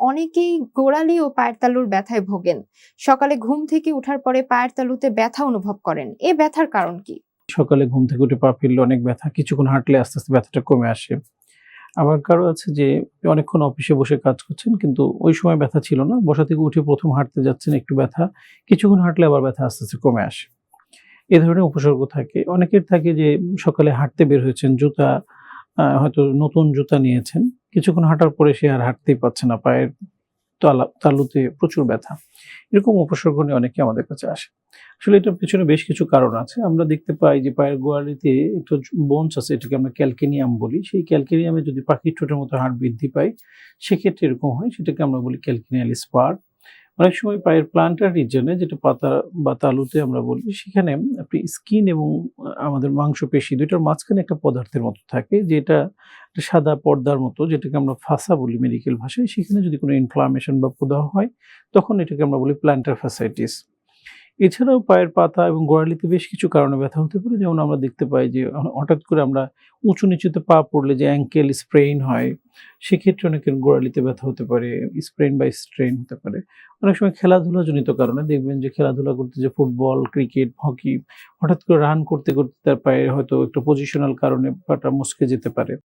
অনেকেই গোড়ালি ও পায়ের তালুর ব্যথায় ভোগেন। সকালে ঘুম থেকে ওঠার পরে পায়ের তালুতে ব্যথা অনুভব করেন। এ ব্যথার কারণ কি? সকালে ঘুম থেকে উঠে পা ফিরলে অনেক ব্যথা, কিছুক্ষণ হাঁটলে আস্তে আস্তে ব্যথাটা কমে আসে। আবার কারও আছে যে, অনেকক্ষণ অফিসে বসে কাজ করছেন, কিন্তু ওই সময় ব্যথা ছিল না। বসা থেকে উঠে প্রথম হাঁটতে যাচ্ছেন একটু ব্যথা, কিছুক্ষণ হাঁটলে আবার ব্যথা আস্তে আস্তে কমে আসে। এ ধরনের উপসর্গ থাকে। অনেকের থাকে যে, সকালে হাঁটতে বের হয়েছেন, জুতা হয়তো নতুন জুতা নিয়েছেন। কিছুক্ষণ হাঁটার পরে সে আর হাঁটতেই পারছে না, পায়ের তালা, তালুতে প্রচুর ব্যথা। এরকম উপসর্গ নিয়ে অনেকে আমাদের কাছে আসে। আসলে এটার পেছনে বেশ কিছু কারণ আছে। আমরা দেখতে পাই যে পায়ের গোড়ালিতে একটু বোনস আছে, এটাকে আমরা ক্যালকেনিয়াম বলি। সেই ক্যালকেনিয়ামে যদি পাখির ঠোঁটের মতো হাড় বৃদ্ধি পায়, সেক্ষেত্রে এরকম হয়। সেটাকে আমরা বলি ক্যালকেনিয়াল স্পার অনেক সময় পায়ের প্লান্টার রিজনে যেটা পাতা বা তালুতে আমরা বলি, সেখানে আপনি স্কিন এবং আমাদের মাংসপেশি দুইটার মাঝখানে একটা পদার্থের মতো থাকে, যেটা একটা সাদা পর্দার মতো, যেটাকে আমরা ফাঁসা বলি মেডিকেল ভাষায়। সেখানে যদি কোনো ইনফ্লামেশন বা প্রদাহ হয়, তখন এটাকে আমরা বলি প্লান্টার ফাসাইটিস এছাড়াও পায়ের পাতা এবং গোড়ালিতে বেশ কিছু কারণে ব্যথা হতে পারে। যেমন আমরা দেখতে পাই যে হঠাৎ করে আমরা উঁচু নিচুতে পা পড়লে যে অ্যাঙ্কেল স্প্রেইন হয়, সেক্ষেত্রে অনেকের গোড়ালিতে ব্যথা হতে পারে স্প্রেইন বা স্ট্রেইন হতে পারে। অনেক সময় খেলাধুলা জনিত কারণে দেখবেন যে, খেলাধুলা করতে যে ফুটবল ক্রিকেট হকি হঠাৎ করে রান করতে করতে তার পায়ে হয়তো একটু পজিশনাল কারণে পাটা মুসকে যেতে পারে।